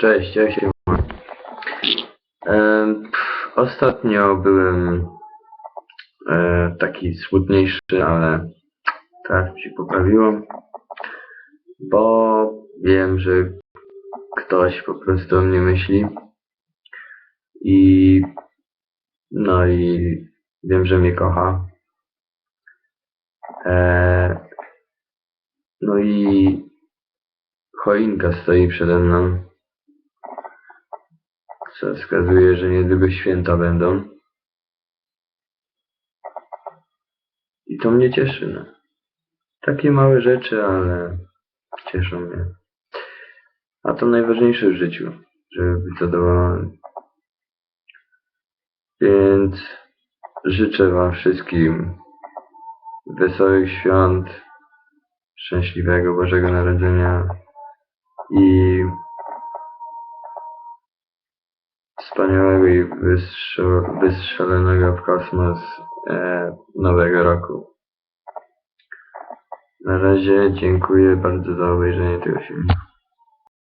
Cześć, ja się Em, pff, Ostatnio byłem e, taki smutniejszy, ale mi się poprawiło, bo wiem, że ktoś po prostu o mnie myśli i no i wiem, że mnie kocha. E, no i choinka stoi przede mną co wskazuje, że niedługo święta będą. I to mnie cieszy, no. Takie małe rzeczy, ale cieszą mnie. A to najważniejsze w życiu, żeby być zadowolonym. Więc życzę Wam wszystkim wesołych świąt, szczęśliwego Bożego Narodzenia i wspaniałego i wystrzelonego w kosmos e, nowego roku. Na razie dziękuję bardzo za obejrzenie tego filmu.